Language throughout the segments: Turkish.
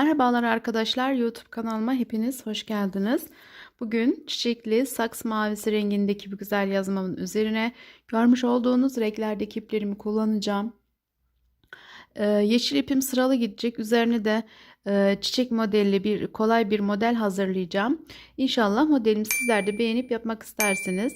Merhabalar arkadaşlar YouTube kanalıma hepiniz hoş geldiniz. Bugün çiçekli saks mavisi rengindeki bu güzel yazmamın üzerine görmüş olduğunuz renklerdeki iplerimi kullanacağım. Ee, yeşil ipim sıralı gidecek. Üzerine de e, çiçek modelli bir kolay bir model hazırlayacağım. İnşallah modelimi sizler de beğenip yapmak istersiniz.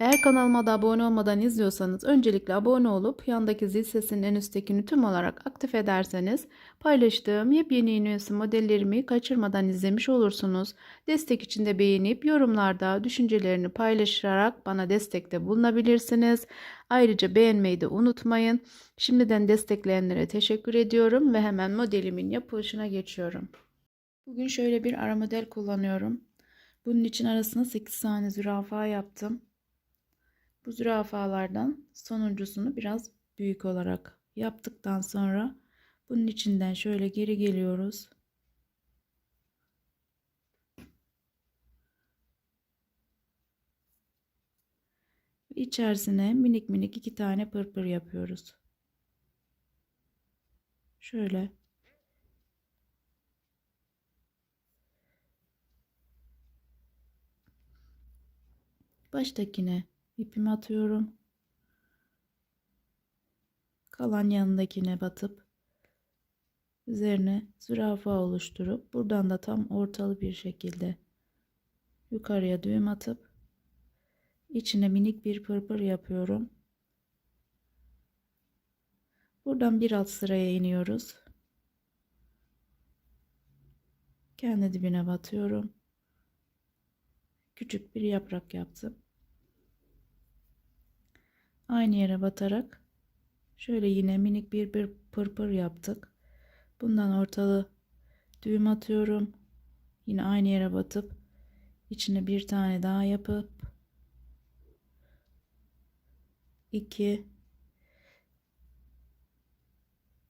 Eğer kanalıma da abone olmadan izliyorsanız öncelikle abone olup yandaki zil sesinin en üsttekini tüm olarak aktif ederseniz paylaştığım yepyeni iğnesi modellerimi kaçırmadan izlemiş olursunuz. Destek için de beğenip yorumlarda düşüncelerini paylaşarak bana destekte bulunabilirsiniz. Ayrıca beğenmeyi de unutmayın. Şimdiden destekleyenlere teşekkür ediyorum ve hemen modelimin yapılışına geçiyorum. Bugün şöyle bir ara model kullanıyorum. Bunun için arasına 8 tane zürafa yaptım. Bu zürafalardan sonuncusunu biraz büyük olarak yaptıktan sonra bunun içinden şöyle geri geliyoruz. İçerisine minik minik iki tane pırpır yapıyoruz. Şöyle. Baştakine ipimi atıyorum. Kalan yanındakine batıp üzerine zürafa oluşturup buradan da tam ortalı bir şekilde yukarıya düğüm atıp içine minik bir pırpır yapıyorum. Buradan bir alt sıraya iniyoruz. Kendi dibine batıyorum. Küçük bir yaprak yaptım aynı yere batarak şöyle yine minik bir bir pırpır yaptık. Bundan ortalı düğüm atıyorum. Yine aynı yere batıp içine bir tane daha yapıp 2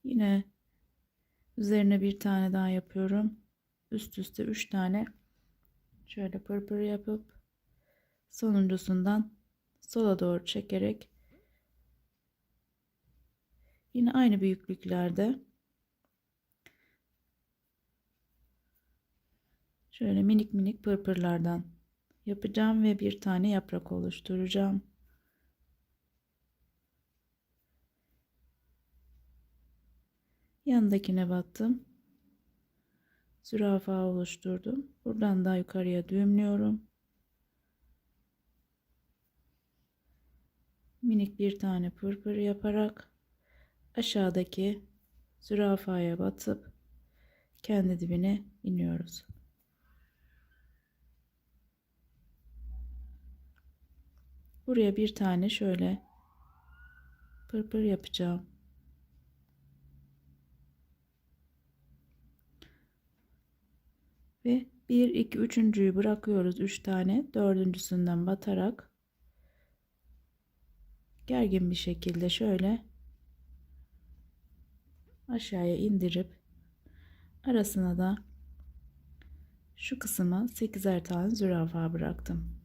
yine üzerine bir tane daha yapıyorum. Üst üste 3 tane şöyle pırpır yapıp sonuncusundan sola doğru çekerek Yine aynı büyüklüklerde şöyle minik minik pırpırlardan yapacağım ve bir tane yaprak oluşturacağım. Yanındakine battım. Zürafa oluşturdum. Buradan daha yukarıya düğümlüyorum. Minik bir tane pırpır yaparak aşağıdaki zürafaya batıp kendi dibine iniyoruz. Buraya bir tane şöyle pırpır yapacağım. Ve 1 2 üçüncüyü bırakıyoruz 3 tane dördüncüsünden batarak gergin bir şekilde şöyle aşağıya indirip arasına da şu kısma 8'er tane zürafa bıraktım.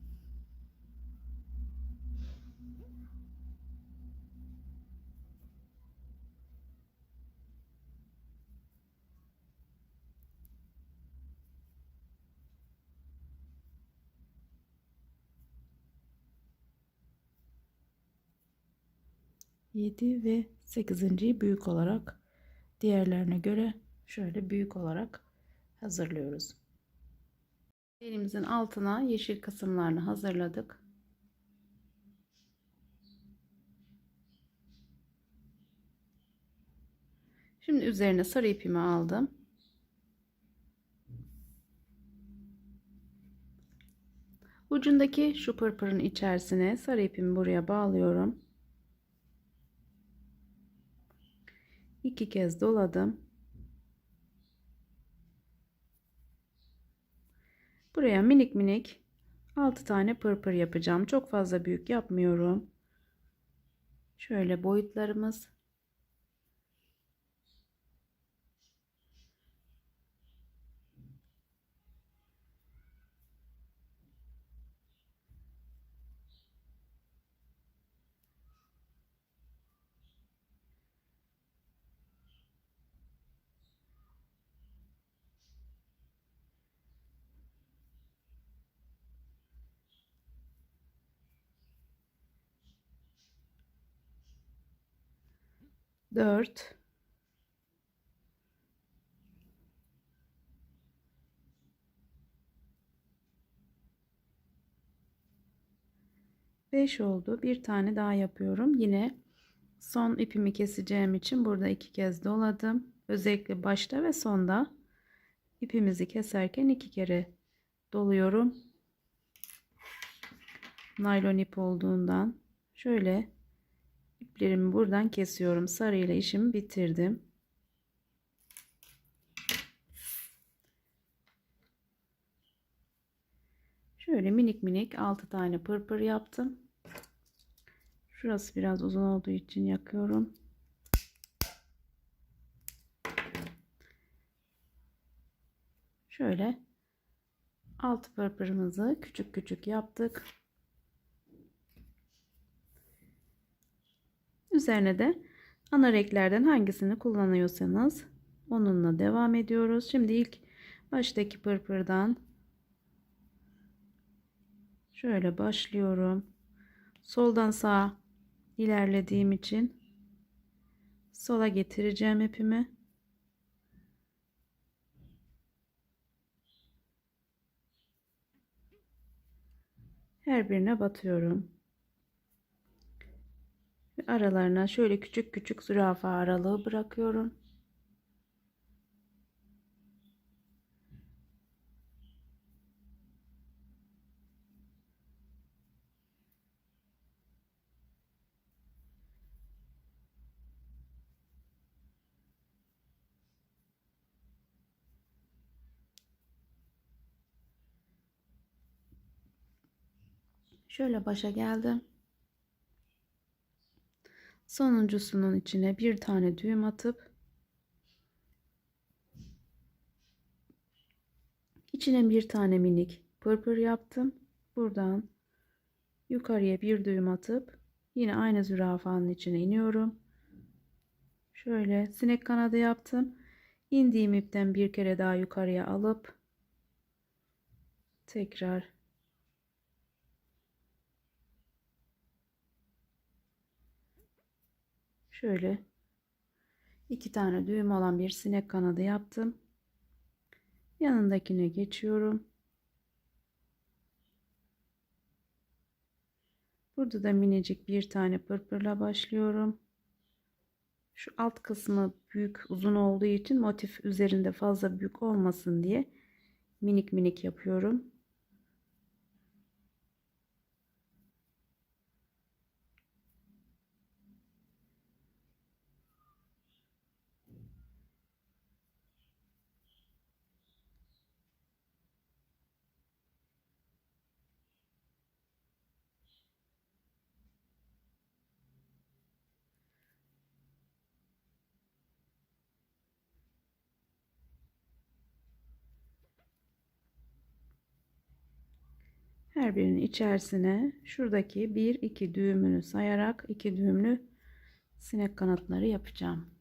Yedi ve sekizinciyi büyük olarak diğerlerine göre şöyle büyük olarak hazırlıyoruz. Elimizin altına yeşil kısımlarını hazırladık. Şimdi üzerine sarı ipimi aldım. Ucundaki şu pırpırın içerisine sarı ipimi buraya bağlıyorum. İki kez doladım. Buraya minik minik 6 tane pırpır yapacağım. Çok fazla büyük yapmıyorum. Şöyle boyutlarımız 4 5 oldu. Bir tane daha yapıyorum. Yine son ipimi keseceğim için burada iki kez doladım. Özellikle başta ve sonda ipimizi keserken iki kere doluyorum. Naylon ip olduğundan şöyle iplerimi buradan kesiyorum. Sarı ile işimi bitirdim. Şöyle minik minik 6 tane pırpır yaptım. Şurası biraz uzun olduğu için yakıyorum. Şöyle alt pırpırımızı küçük küçük yaptık. Üzerine de ana renklerden hangisini kullanıyorsanız onunla devam ediyoruz. Şimdi ilk baştaki pırpırdan şöyle başlıyorum. Soldan sağa ilerlediğim için sola getireceğim ipimi. Her birine batıyorum. Aralarına şöyle küçük küçük zürafa aralığı bırakıyorum. Şöyle başa geldim. Sonuncusunun içine bir tane düğüm atıp içine bir tane minik pırpır yaptım. Buradan yukarıya bir düğüm atıp yine aynı zürafanın içine iniyorum. Şöyle sinek kanadı yaptım. İndiğim ipten bir kere daha yukarıya alıp tekrar şöyle iki tane düğüm olan bir sinek kanadı yaptım. Yanındakine geçiyorum. Burada da minicik bir tane pırpırla başlıyorum. Şu alt kısmı büyük uzun olduğu için motif üzerinde fazla büyük olmasın diye minik minik yapıyorum. Her birinin içerisine şuradaki bir iki düğümünü sayarak iki düğümlü sinek kanatları yapacağım.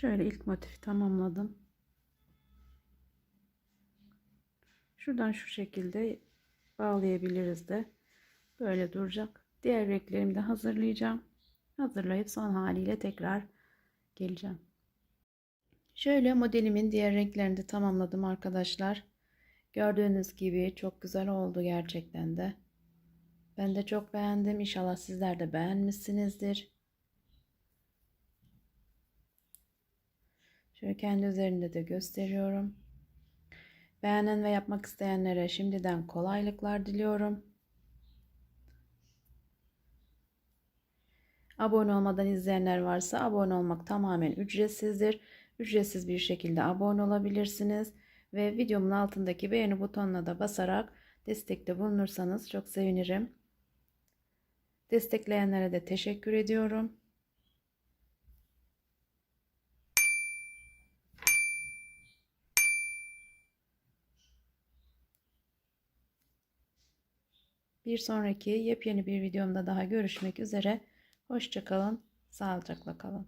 Şöyle ilk motifi tamamladım. Şuradan şu şekilde bağlayabiliriz de. Böyle duracak. Diğer renklerimi de hazırlayacağım. Hazırlayıp son haliyle tekrar geleceğim. Şöyle modelimin diğer renklerini de tamamladım arkadaşlar. Gördüğünüz gibi çok güzel oldu gerçekten de. Ben de çok beğendim. İnşallah sizler de beğenmişsinizdir. Şöyle kendi üzerinde de gösteriyorum. Beğenen ve yapmak isteyenlere şimdiden kolaylıklar diliyorum. Abone olmadan izleyenler varsa abone olmak tamamen ücretsizdir. Ücretsiz bir şekilde abone olabilirsiniz ve videomun altındaki beğeni butonuna da basarak destekte bulunursanız çok sevinirim. Destekleyenlere de teşekkür ediyorum. Bir sonraki yepyeni bir videomda daha görüşmek üzere. Hoşçakalın, sağlıcakla kalın.